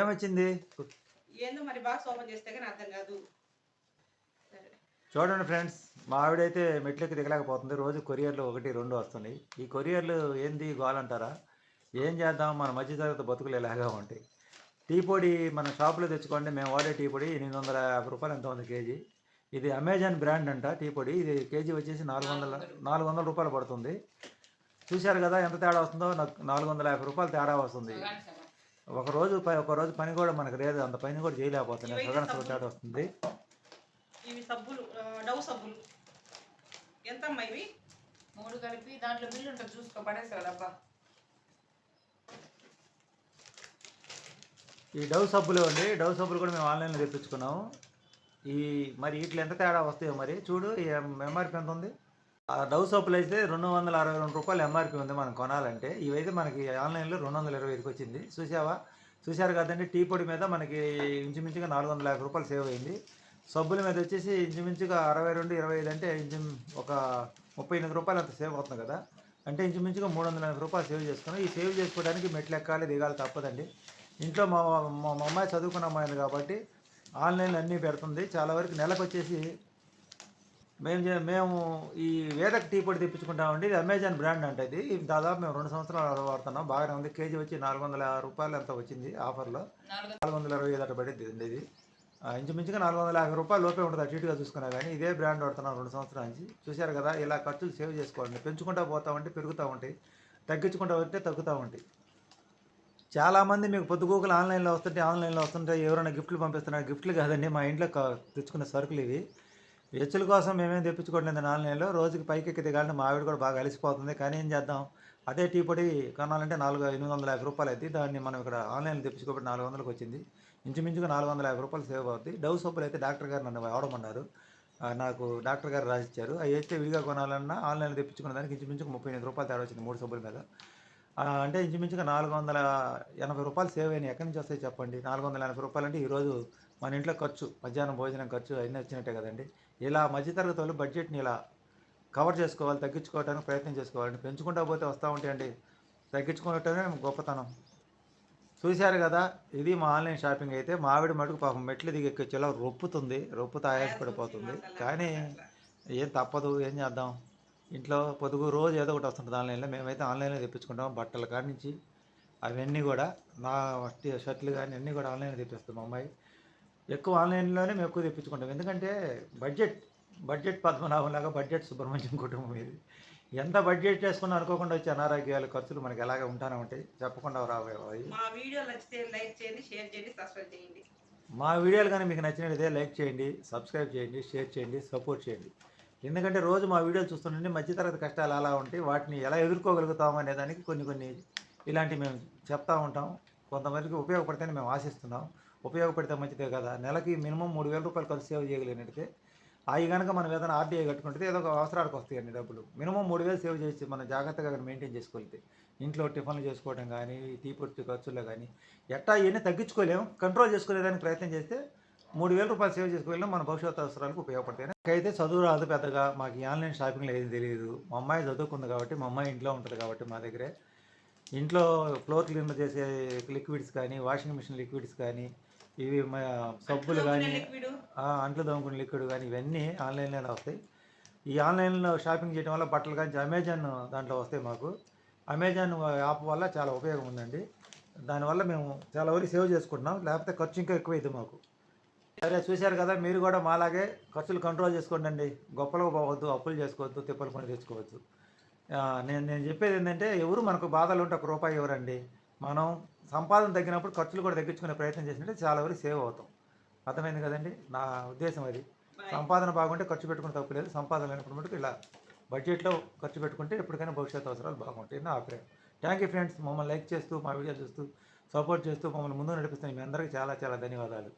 ఏమొచ్చింది? ఏందో మరి బాక్స్ ఓపెన్ చేస్తే కానీ అర్థం కాదు. చూడండి ఫ్రెండ్స్ మా ఆవిడైతే మెట్లెక్కి దిగలేకపోతుంది. రోజు కొరియర్లు ఒకటి రెండు వస్తున్నాయి. ఈ కొరియర్లు ఏంది గోలంటారా ఏం చేద్దాం? మన మధ్యతరగతి బతుకులు ఇలాగా ఉంటాయి. టీ పొడి మన షాపులో తెచ్చుకోండి. మేము వాడే టీ పొడి ఎనిమిది వందల యాభై రూపాయలు ఎంత ఉంది కేజీ. ఇది అమెజాన్ బ్రాండ్ అంట టీ పొడి. ఇది కేజీ వచ్చేసి నాలుగు వందల నాలుగు వందల రూపాయలు పడుతుంది. చూశారు కదా ఎంత తేడా వస్తుందో? నాకు నాలుగు వందల యాభై రూపాయలు తేడా వస్తుంది. ఒక రోజు ప- ఒక రోజు పని కూడా మనకు లేదు. అంత పని కూడా చేయలేకపోతున్నాం సగం సగం తేడా వస్తుంది. ఇవి సబ్బులు డవ్ సబ్బులు. ఎంత అమ్మా ఇవి? మూడు కలిపి దాంట్లో బిల్లు ఉంటుంది చూసుకో పడేసాడు అబ్బా ఈ డవ్ సబ్బులు అండి. డవ్ సబ్బులు కూడా మేము ఆన్లైన్లో తెప్పించుకున్నాము. ఈ మరి వీటిలో ఎంత తేడా వస్తాయో మరి? చూడు ఈ ఎంఆర్పి ఎంత ఉంది? డవ్ సబ్బులు అయితే రెండు వందల అరవై రెండు రూపాయలు ఎంఆర్పి ఉంది మనం కొనాలంటే. ఇవైతే మనకి ఆన్లైన్లో రెండు వందల ఇరవై ఐదుకి వచ్చింది. చూసావా? చూశారు కదండి టీ పొడి మీద మనకి ఇంచుమించుగా నాలుగు వందల యాభై రూపాయలు సేవ్ అయింది. సబ్బుల మీద వచ్చేసి ఇంచుమించుగా అరవై రెండు ఇరవై ఐదు అంటే ఇంచు ఒక ముప్పై ఎనిమిది రూపాయలు అంత సేవ్ అవుతుంది కదా. అంటే ఇంచుమించుగా మూడు వందల ఎనభై రూపాయలు సేవ్ చేసుకున్నాం. ఈ సేవ్ చేసుకోవడానికి మెట్లు ఎక్కాలి దిగాలి తప్పదండి. ఇంట్లో మా మా అమ్మాయి చదువుకున్న అమ్మాయిని కాబట్టి ఆన్లైన్లో అన్నీ పెడుతుంది. చాలా వరకు నెలకు వచ్చేసి మేము మేము ఈ వేదక్ టీ పొడి తెప్పించుకుంటామండి. ఇది అమెజాన్ బ్రాండ్ అంటే ఇది. దాదాపు మేము రెండు సంవత్సరాలు వాడుతున్నాం. బాగానే ఉంది. కేజీ వచ్చి నాలుగు వందల రూపాయలు ఎంత వచ్చింది ఆఫర్లో. నాలుగు వందల అరవై ఐదు అట్లా పడింది అండి ఇది. ఇంచుమించుగా నాలుగు వందల యాభై రూపాయలు లోపే ఉంటుంది. అటు ఇటుగా చూసుకున్నా కానీ ఇదే బ్రాండ్ వాడుతున్నాం రెండు సంవత్సరాల నుంచి. చూశారు కదా ఇలా ఖర్చులు సేవ్ చేసుకోండి పెంచుకుంటా పోతా ఉంటే పెరుగుతూ ఉంటాయి. తగ్గించుకుంటా ఉంటే తగ్గుతూ ఉంటాయి. చాలామంది మీకు పొద్దుగూకులు ఆన్లైన్లో వస్తుంటే ఆన్లైన్లో వస్తుంటే ఎవరైనా గిఫ్ట్లు పంపిస్తున్నారు. గిఫ్ట్లు కాదండి మా ఇంట్లో తెచ్చుకున్న సరుకులు ఇవి. హెచ్చుల కోసం మేమేం తెప్పించుకోవట్లేదు ఆన్లైన్లో రోజుకి పైకెక్కి దిగాలంటే మా ఆవిడ కూడా బాగా అలసిపోతుంది. కానీ ఏం చేద్దాం? అదే టీ పొడి కొనాలంటే నాలుగు ఎనిమిది వందల యాభై రూపాయలు అవుతుంది దాన్ని మనం ఇక్కడ ఆన్లైన్లో తెప్పించుకోబట్టి నాలుగు వందలకు వచ్చింది. ఇంచుమించుగా నాలుగు వందల యాభై రూపాయలు సేవ్ అవుతుంది డవ్ సోపులు అయితే డాక్టర్ గారు నన్ను వాడమన్నారు. నాకు డాక్టర్ గారు రాసిచ్చారు అవి అయితే విడిగా కొనాలన్నా ఆన్లైన్లో తెప్పించుకున్న దానికి ఇంచుమించుకు ముప్పై ఎనిమిది రూపాయలు తేడా వచ్చింది మూడు సబ్బుల మీద. అంటే ఇంచుమించుగా నాలుగు వందల ఎనభై రూపాయలు సేవ్ అయినాయి. ఎక్కడి నుంచి వస్తాయి చెప్పండి? నాలుగు వందల ఎనభై రూపాయలు అంటే ఈరోజు మన ఇంట్లో ఖర్చు మధ్యాహ్నం భోజనం ఖర్చు అన్నీ వచ్చినట్టే కదండి. ఇలా మధ్యతరగతి వాళ్ళు బడ్జెట్ని ఇలా కవర్ చేసుకోవాలి తగ్గించుకోవడానికి ప్రయత్నం చేసుకోవాలండి. పెంచుకుంటా పోతే వస్తూ ఉంటాయండి తగ్గించుకోవటమే గొప్పతనం. చూశారు కదా ఇది మా ఆన్లైన్ షాపింగ్ అయితే మావిడి మటుకు పాపం మెట్లు దిగి ఎక్కొచ్చేలా రొప్పుతుంది రొప్పుతో ఆయాసపడిపోతుంది కానీ ఏం తప్పదు ఏం చేద్దాం? ఇంట్లో పొదుగు రోజు ఏదో ఒకటి వస్తుంటుంది ఆన్లైన్లో. మేమైతే ఆన్లైన్లో తెప్పించుకుంటాం బట్టల కాడి నుంచి అవన్నీ కూడా నా షర్ట్లు కానీ అన్నీ కూడా ఆన్లైన్లో తెప్పిస్తాం మా అమ్మాయి. ఎక్కువ ఆన్లైన్లోనే మేము ఎక్కువ తెప్పించుకుంటాం. ఎందుకంటే బడ్జెట్ బడ్జెట్ పద్మనాభం లాగా బడ్జెట్ సుబ్రహ్మణ్యం కుటుంబం ఇది. ఎంత బడ్జెట్ చేసుకున్నా అనుకోకుండా వచ్చే అనారోగ్యాలు ఖర్చులు మనకి ఎలాగ ఉంటానే ఉంటాయి. చెప్పకుండా రాబోయే మా వీడియో నచ్చితే లైక్ చేయండి షేర్ చేయండి సబ్స్క్రైబ్ చేయండి. మా వీడియోలు కానీ మీకు నచ్చినట్లయితే లైక్ చేయండి సబ్స్క్రైబ్ చేయండి షేర్ చేయండి సపోర్ట్ చేయండి. ఎందుకంటే రోజు మా వీడియోలు చూస్తుంటే మధ్యతరగతి కష్టాలు అలా ఉంటాయి వాటిని ఎలా ఎదుర్కోగలుగుతాం అనే దానికి కొన్ని కొన్ని ఇలాంటివి మేము చెప్తా ఉంటాం. కొంతమందికి ఉపయోగపడితేనే మేము ఆశిస్తున్నాం. ఉపయోగపడితే మంచిదే కదా. నెలకి మినిమం మూడు వేల రూపాయలు ఖర్చు సేవ్ చేయగలిగినట్టే అవి కనుక మనం ఏదైనా ఆర్డీఐ కట్టుకుంటే ఏదో ఒక అవసరాలకు వస్తాయండి డబ్బులు. మినిమం మూడు వేలు సేవ్ చేసి మనం జాగ్రత్తగా మెయింటైన్ చేసుకోవాలి. ఇంట్లో టిఫిన్లు చేసుకోవడం కానీ టీ పొట్టి ఖర్చుల్లో కానీ ఎట్టా ఇవన్నీ తగ్గించుకోలేము. కంట్రోల్ చేసుకునేదానికి ప్రయత్నం చేస్తే మూడు వేల రూపాయలు సేవ్ చేసుకోగలిగినా మన భవిష్యత్తు అవసరాలకు ఉపయోగపడతాయి. నాకైతే చదువు రాదు పెద్దగా. మాకు ఆన్లైన్ షాపింగ్లో ఏది తెలియదు. మా అమ్మాయి చదువుకుంది కాబట్టి మా అమ్మాయి ఇంట్లో ఉంటుంది కాబట్టి మా దగ్గరే. ఇంట్లో ఫ్లోర్ క్లీనర్ చేసే లిక్విడ్స్ కానీ వాషింగ్ మిషన్ లిక్విడ్స్ కానీ ఇవి మా సబ్బులు కానీ అంట్లు దోముకునే లిక్విడ్ కానీ ఇవన్నీ ఆన్లైన్లోనే వస్తాయి. ఈ ఆన్లైన్లో షాపింగ్ చేయడం వల్ల బట్టలు కానీ అమెజాన్ దాంట్లో వస్తాయి మాకు. అమెజాన్ యాప్ వల్ల చాలా ఉపయోగం ఉందండి. దానివల్ల మేము చాలా వరకు సేవ్ చేసుకుంటున్నాం. లేకపోతే ఖర్చు ఇంకా ఎక్కువైంది మాకు. సరే చూశారు కదా మీరు కూడా మాలాగే ఖర్చులు కంట్రోల్ చేసుకోండి అండి. గొప్పలకు పోవద్దు అప్పులు చేసుకోవద్దు తిప్పలు కొని తెచ్చుకోవద్దు నేను నేను చెప్పేది ఏంటంటే ఎవరు మనకు బాధలు ఉంటే ఒక రూపాయి ఎవరండి మనం సంపాదన తగ్గినప్పుడు ఖర్చులు కూడా తగ్గించుకునే ప్రయత్నం చేసినట్టే చాలా వరకు సేవ్ అవుతాం. అర్థమైంది కదండి? నా ఉద్దేశం అది. సంపాదన బాగుంటే ఖర్చు పెట్టుకుని తప్పులేదు సంపాదన లేనప్పుడు మటుకు ఇలా బడ్జెట్లో ఖర్చు పెట్టుకుంటే ఎప్పటికైనా భవిష్యత్తు అవసరాలు బాగుంటాయి. నా అభిప్రాయం. థ్యాంక్ యూ ఫ్రెండ్స్ మమ్మల్ని లైక్ చేస్తూ మా వీడియో చూస్తూ సపోర్ట్ చేస్తూ మమ్మల్ని ముందు నడిపిస్తున్న మీ అందరికీ చాలా చాలా ధన్యవాదాలు.